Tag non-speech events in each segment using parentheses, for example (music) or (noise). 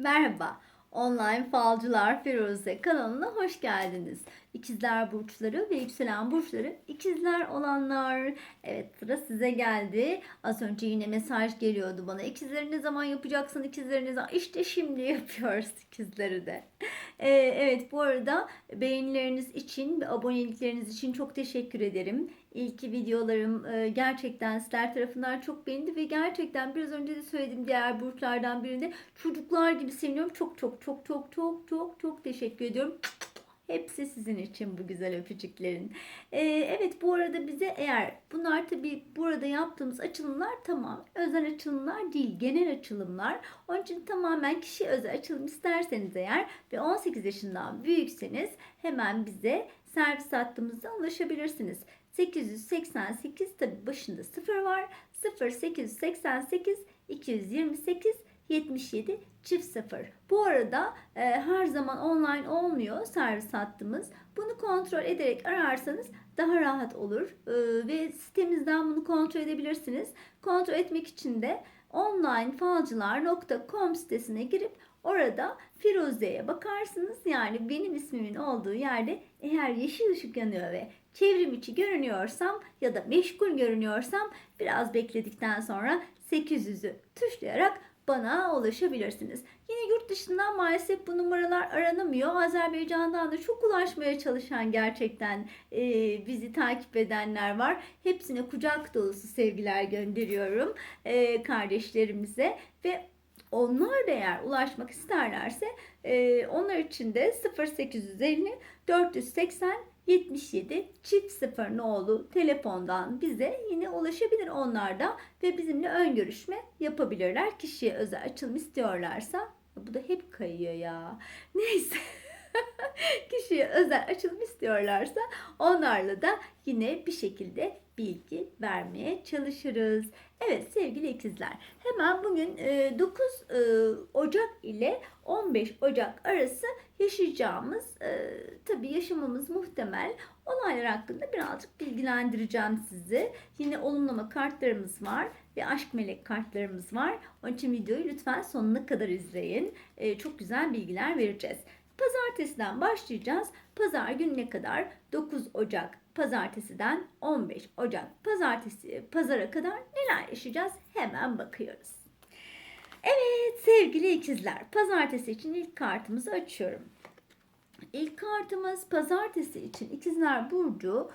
Merhaba, online falcılar Firuze kanalına hoş geldiniz. İkizler burçları ve yükselen burçları ikizler olanlar. Evet sıra size geldi. Az önce yine mesaj geliyordu bana. İkizleri ne zaman yapacaksın? İkizleri ne zaman? İşte şimdi (laughs) yapıyoruz ikizleri de. Ee, evet bu arada beğenileriniz için ve abonelikleriniz için çok teşekkür ederim. İlk videolarım e, gerçekten sizler tarafından çok beğendi ve gerçekten biraz önce de söylediğim diğer burçlardan birinde çocuklar gibi seviniyorum. Çok çok çok çok çok çok çok teşekkür ediyorum. Hepsi sizin için bu güzel öpücüklerin. Ee, evet bu arada bize eğer bunlar tabi burada yaptığımız açılımlar tamam özel açılımlar değil genel açılımlar. Onun için tamamen kişi özel açılım isterseniz eğer ve 18 yaşından büyükseniz hemen bize servis hattımızda ulaşabilirsiniz. 888 tabi başında 0 var. 0888 228 77 çift 0. Bu arada e, her zaman online olmuyor servis hattımız. Bunu kontrol ederek ararsanız daha rahat olur E, ve sitemizden bunu kontrol edebilirsiniz. Kontrol etmek için de onlinefalcılar.com sitesine girip orada Firuze'ye bakarsınız. Yani benim ismimin olduğu yerde eğer yeşil ışık yanıyor ve çevrim içi görünüyorsam ya da meşgul görünüyorsam biraz bekledikten sonra 800'ü tuşlayarak bana ulaşabilirsiniz. Yine yurt dışından maalesef bu numaralar aranamıyor. Azerbaycan'dan da çok ulaşmaya çalışan gerçekten e, bizi takip edenler var. Hepsine kucak dolusu sevgiler gönderiyorum e, kardeşlerimize ve onlar da eğer ulaşmak isterlerse e, onlar için de 0850 480 77 çift sıfır nolu telefondan bize yine ulaşabilir onlar da ve bizimle ön görüşme yapabilirler. Kişiye özel açılım istiyorlarsa bu da hep kayıyor ya. Neyse. (laughs) (laughs) Kişiye özel açılım istiyorlarsa onlarla da yine bir şekilde bilgi vermeye çalışırız. Evet sevgili ikizler hemen bugün 9 Ocak ile 15 Ocak arası yaşayacağımız tabi yaşamamız muhtemel olaylar hakkında birazcık bilgilendireceğim sizi. Yine olumlama kartlarımız var ve aşk melek kartlarımız var. Onun için videoyu lütfen sonuna kadar izleyin. Çok güzel bilgiler vereceğiz. Pazartesiden başlayacağız. Pazar gününe kadar 9 Ocak pazartesiden 15 Ocak pazartesi pazara kadar neler yaşayacağız hemen bakıyoruz. Evet sevgili ikizler pazartesi için ilk kartımızı açıyorum. İlk kartımız pazartesi için ikizler burcu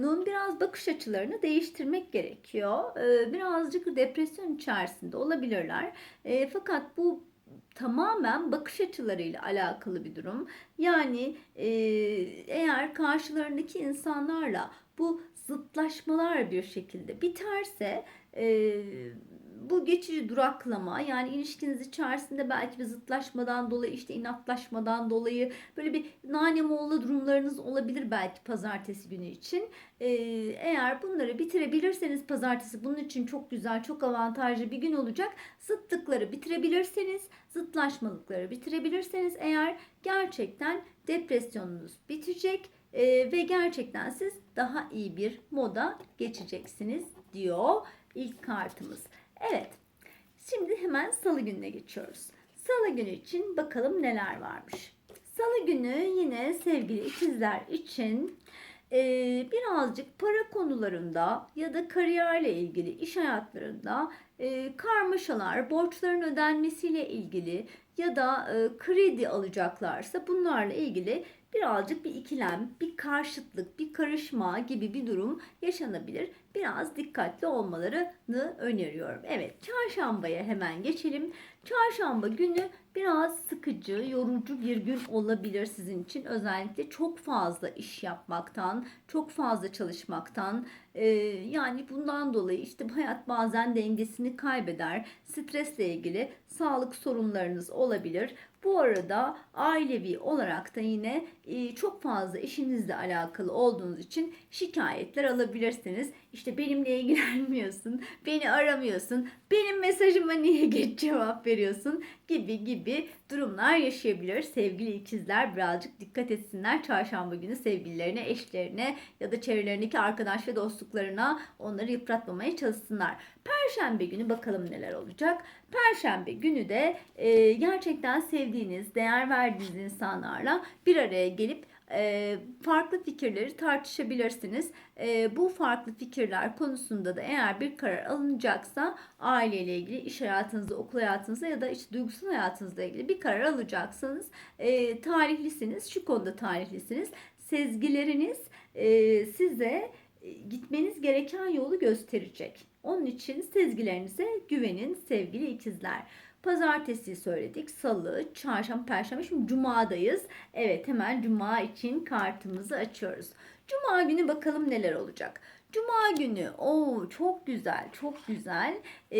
Nun biraz bakış açılarını değiştirmek gerekiyor. Birazcık depresyon içerisinde olabilirler. Fakat bu tamamen bakış açılarıyla alakalı bir durum. Yani e, eğer karşılarındaki insanlarla bu zıtlaşmalar bir şekilde biterse e, bu geçici duraklama yani ilişkiniz içerisinde belki bir zıtlaşmadan dolayı işte inatlaşmadan dolayı böyle bir nane moğla durumlarınız olabilir belki pazartesi günü için. Ee, eğer bunları bitirebilirseniz pazartesi bunun için çok güzel çok avantajlı bir gün olacak. Zıtlıkları bitirebilirseniz zıtlaşmalıkları bitirebilirseniz eğer gerçekten depresyonunuz bitecek e, ve gerçekten siz daha iyi bir moda geçeceksiniz diyor ilk kartımız. Evet. Şimdi hemen salı gününe geçiyoruz. Salı günü için bakalım neler varmış. Salı günü yine sevgili ikizler için e, birazcık para konularında ya da kariyerle ilgili iş hayatlarında e, karmaşalar, borçların ödenmesiyle ilgili ya da e, kredi alacaklarsa bunlarla ilgili birazcık bir ikilem, bir karşıtlık, bir karışma gibi bir durum yaşanabilir. Biraz dikkatli olmalarını öneriyorum. Evet, çarşambaya hemen geçelim. Çarşamba günü biraz sıkıcı, yorucu bir gün olabilir sizin için. Özellikle çok fazla iş yapmaktan, çok fazla çalışmaktan, e, yani bundan dolayı işte hayat bazen dengesini kaybeder. Stresle ilgili sağlık sorunlarınız olabilir. Bu arada ailevi olarak da yine çok fazla işinizle alakalı olduğunuz için şikayetler alabilirsiniz. İşte benimle ilgilenmiyorsun, beni aramıyorsun, benim mesajıma niye geç cevap veriyorsun gibi gibi durumlar yaşayabilir. Sevgili ikizler birazcık dikkat etsinler çarşamba günü sevgililerine, eşlerine ya da çevrelerindeki arkadaş ve dostluk dostluklarına onları yıpratmamaya çalışsınlar. Perşembe günü bakalım neler olacak. Perşembe günü de e, gerçekten sevdiğiniz, değer verdiğiniz insanlarla bir araya gelip e, farklı fikirleri tartışabilirsiniz. E, bu farklı fikirler konusunda da eğer bir karar alınacaksa aileyle ilgili, iş hayatınızda, okul hayatınızda ya da işte duygusal hayatınızla ilgili bir karar alacaksanız e, talihlisiniz. Şu konuda talihlisiniz. Sezgileriniz e, size e, gitmeniz gereken yolu gösterecek. Onun için sezgilerinize güvenin sevgili ikizler. Pazartesi söyledik, salı, çarşamba, perşembe. Şimdi cumadayız. Evet hemen cuma için kartımızı açıyoruz. Cuma günü bakalım neler olacak. Cuma günü o çok güzel, çok güzel ee,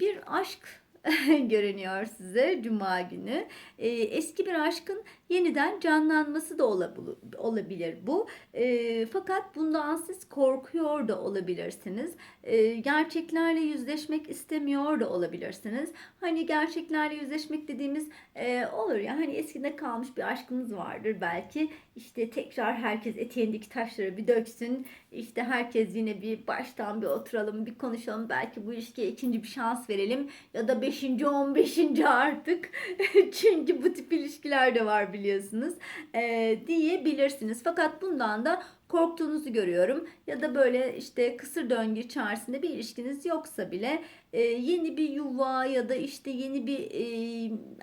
bir aşk (laughs) görünüyor size Cuma günü. Ee, eski bir aşkın yeniden canlanması da olabilir, bu. Ee, fakat bundan siz korkuyor da olabilirsiniz. Ee, gerçeklerle yüzleşmek istemiyor da olabilirsiniz. Hani gerçeklerle yüzleşmek dediğimiz e, olur ya hani eskide kalmış bir aşkınız vardır belki. İşte tekrar herkes eteğindeki taşları bir döksün. İşte herkes yine bir baştan bir oturalım, bir konuşalım. Belki bu ilişkiye ikinci bir şans verelim. Ya da beşinci, on beşinci artık. (laughs) Çünkü bu tip ilişkiler de var biliyorsunuz. Ee, diyebilirsiniz. Fakat bundan da korktuğunuzu görüyorum. Ya da böyle işte kısır döngü içerisinde bir ilişkiniz yoksa bile e, yeni bir yuva ya da işte yeni bir e,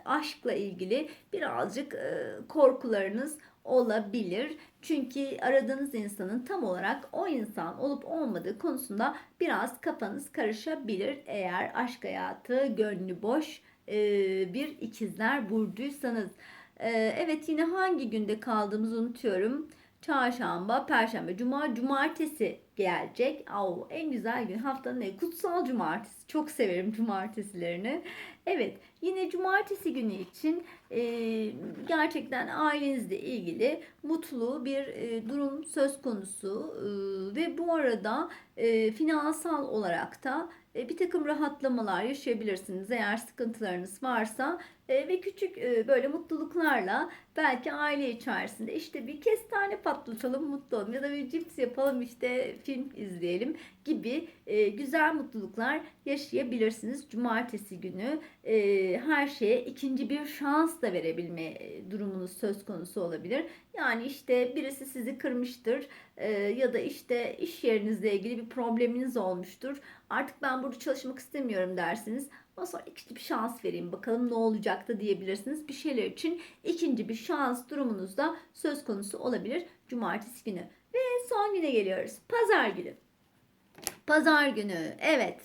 aşkla ilgili birazcık e, korkularınız olabilir. Çünkü aradığınız insanın tam olarak o insan olup olmadığı konusunda biraz kafanız karışabilir. Eğer aşk hayatı gönlü boş e, bir ikizler burcuysanız. E, evet yine hangi günde kaldığımızı unutuyorum. Çarşamba, Perşembe, Cuma, Cumartesi gelecek. Au, en güzel gün haftanın en kutsal cumartesi. Çok severim cumartesilerini. Evet yine cumartesi günü için e, gerçekten ailenizle ilgili mutlu bir e, durum söz konusu e, ve bu arada e, finansal olarak da e, bir takım rahatlamalar yaşayabilirsiniz eğer sıkıntılarınız varsa ve küçük e, böyle mutluluklarla belki aile içerisinde işte bir kestane patlatalım mutlu olalım ya da bir cips yapalım işte film izleyelim gibi e, güzel mutluluklar yaşayabilirsiniz. Cumartesi günü e, her şeye ikinci bir şans da verebilme durumunuz söz konusu olabilir. Yani işte birisi sizi kırmıştır ya da işte iş yerinizle ilgili bir probleminiz olmuştur. Artık ben burada çalışmak istemiyorum dersiniz. O sonra ikinci bir şans vereyim bakalım ne olacak da diyebilirsiniz. Bir şeyler için ikinci bir şans durumunuzda söz konusu olabilir cumartesi günü. Ve son güne geliyoruz. Pazar günü. Pazar günü. Evet.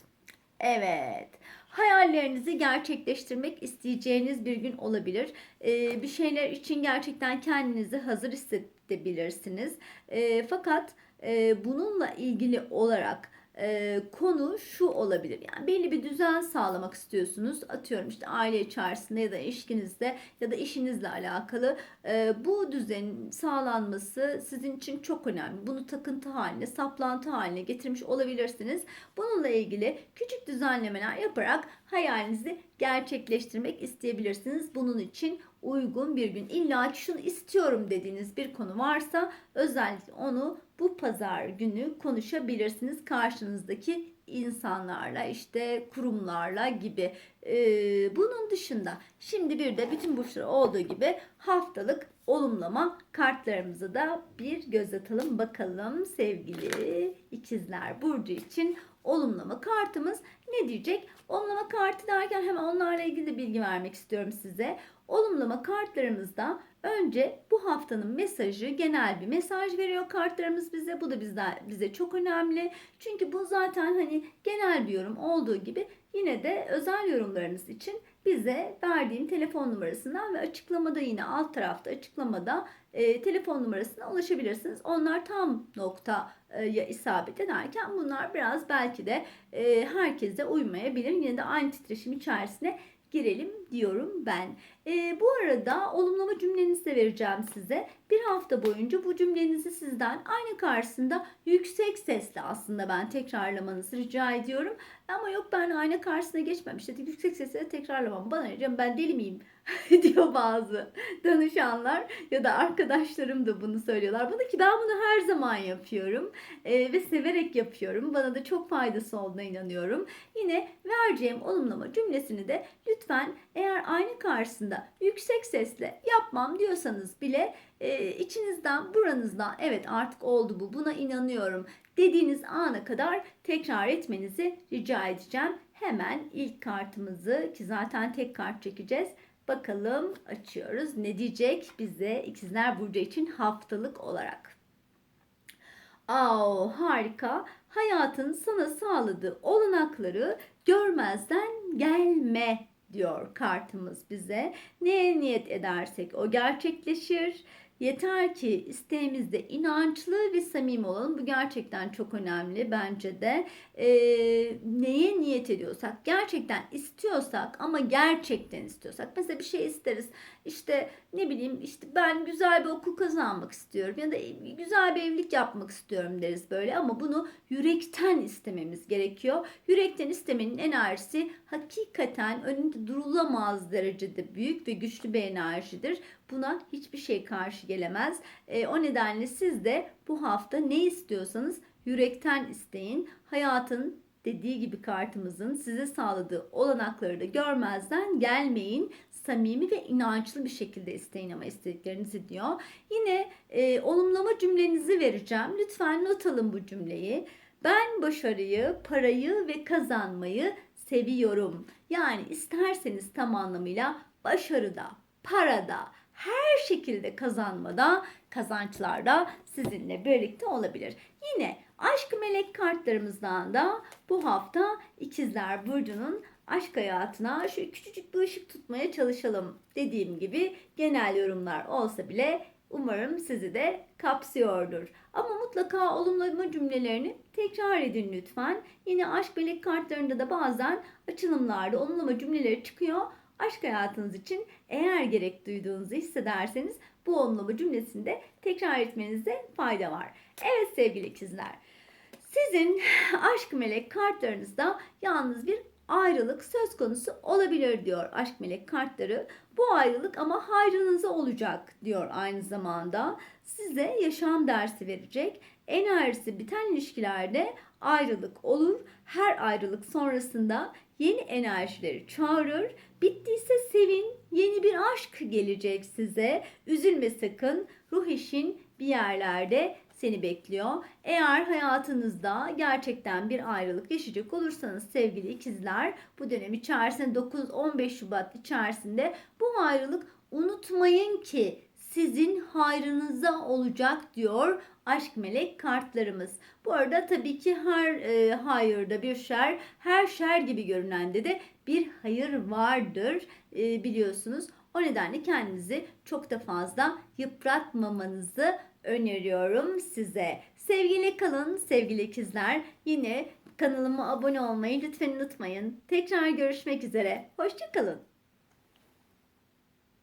Evet. Hayallerinizi gerçekleştirmek isteyeceğiniz bir gün olabilir. Ee, bir şeyler için gerçekten kendinizi hazır hissedebilirsiniz. Ee, fakat e, bununla ilgili olarak e, konu şu olabilir. Yani belli bir düzen sağlamak istiyorsunuz. Atıyorum işte aile içerisinde ya da ilişkinizde ya da işinizle alakalı e, bu düzenin sağlanması sizin için çok önemli. Bunu takıntı haline, saplantı haline getirmiş olabilirsiniz. Bununla ilgili küçük düzenlemeler yaparak hayalinizi gerçekleştirmek isteyebilirsiniz. Bunun için uygun bir gün illa ki şunu istiyorum dediğiniz bir konu varsa özellikle onu bu pazar günü konuşabilirsiniz karşınızdaki insanlarla işte kurumlarla gibi. Ee, bunun dışında şimdi bir de bütün burçlar olduğu gibi haftalık olumlama kartlarımızı da bir göz atalım bakalım sevgili ikizler burcu için olumlama kartımız ne diyecek? Olumlama kartı derken hemen onlarla ilgili de bilgi vermek istiyorum size. Olumlama kartlarımızda önce bu haftanın mesajı genel bir mesaj veriyor kartlarımız bize. Bu da bizde, bize çok önemli. Çünkü bu zaten hani genel bir yorum olduğu gibi yine de özel yorumlarınız için bize verdiğim telefon numarasından ve açıklamada yine alt tarafta açıklamada e, telefon numarasına ulaşabilirsiniz. Onlar tam noktaya isabet ederken bunlar biraz belki de e, herkese uymayabilir. Yine de aynı titreşim içerisine girelim diyorum ben. Ee, bu arada olumlama cümlenizi de vereceğim size. Bir hafta boyunca bu cümlenizi sizden aynı karşısında yüksek sesle aslında ben tekrarlamanızı rica ediyorum. Ama yok ben ayna karşısına geçmem işte yüksek sesle tekrarlamam. Bana ne ben deli miyim (laughs) diyor bazı danışanlar ya da arkadaşlarım da bunu söylüyorlar. Bana ki ben bunu her zaman yapıyorum Ee, ve severek yapıyorum. Bana da çok faydası olduğuna inanıyorum. Yine vereceğim olumlama cümlesini de lütfen eğer aynı karşısında yüksek sesle yapmam diyorsanız bile e, içinizden buranızdan evet artık oldu bu buna inanıyorum dediğiniz ana kadar tekrar etmenizi rica edeceğim. Hemen ilk kartımızı ki zaten tek kart çekeceğiz. Bakalım açıyoruz. Ne diyecek bize İkizler Burcu için haftalık olarak? Aa, harika. Hayatın sana sağladığı olanakları görmezden gelme diyor kartımız bize. Neye niyet edersek o gerçekleşir. Yeter ki isteğimizde inançlı ve samimi olalım. Bu gerçekten çok önemli bence de. Ee, neye niyet ediyorsak, gerçekten istiyorsak ama gerçekten istiyorsak. Mesela bir şey isteriz. İşte ne bileyim işte ben güzel bir okul kazanmak istiyorum ya da güzel bir evlilik yapmak istiyorum deriz böyle ama bunu yürekten istememiz gerekiyor. Yürekten istemenin enerjisi hakikaten önünde durulamaz derecede büyük ve güçlü bir enerjidir. Buna hiçbir şey karşı gelemez. E, o nedenle siz de bu hafta ne istiyorsanız yürekten isteyin. Hayatın dediği gibi kartımızın size sağladığı olanakları da görmezden gelmeyin. Samimi ve inançlı bir şekilde isteyin ama istediklerinizi diyor. Yine e, olumlama cümlenizi vereceğim. Lütfen not alın bu cümleyi. Ben başarıyı, parayı ve kazanmayı seviyorum. Yani isterseniz tam anlamıyla başarıda, parada, her şekilde kazanmada, kazançlarda sizinle birlikte olabilir. Yine aşk melek kartlarımızdan da bu hafta ikizler Burcu'nun aşk hayatına şu küçücük bir ışık tutmaya çalışalım. Dediğim gibi genel yorumlar olsa bile umarım sizi de kapsıyordur. Ama mutlaka olumlama cümlelerini tekrar edin lütfen. Yine aşk melek kartlarında da bazen açılımlarda olumlama cümleleri çıkıyor aşk hayatınız için eğer gerek duyduğunuzu hissederseniz bu olumlama cümlesini de tekrar etmenizde fayda var. Evet sevgili ikizler. Sizin (sighs) aşk melek kartlarınızda yalnız bir ayrılık söz konusu olabilir diyor aşk melek kartları. Bu ayrılık ama hayrınıza olacak diyor aynı zamanda. Size yaşam dersi verecek. Enerjisi biten ilişkilerde ayrılık olur. Her ayrılık sonrasında yeni enerjileri çağırır. Bittiyse sevin, yeni bir aşk gelecek size. Üzülme sakın. Ruh işin bir yerlerde seni bekliyor. Eğer hayatınızda gerçekten bir ayrılık yaşayacak olursanız sevgili ikizler bu dönem içerisinde 9-15 Şubat içerisinde bu ayrılık unutmayın ki sizin hayrınıza olacak diyor aşk melek kartlarımız. Bu arada tabii ki her e, hayırda bir şer, her şer gibi görünende de bir hayır vardır e, biliyorsunuz. O nedenle kendinizi çok da fazla yıpratmamanızı öneriyorum size. Sevgili kalın sevgili ikizler. Yine kanalıma abone olmayı lütfen unutmayın. Tekrar görüşmek üzere. Hoşçakalın.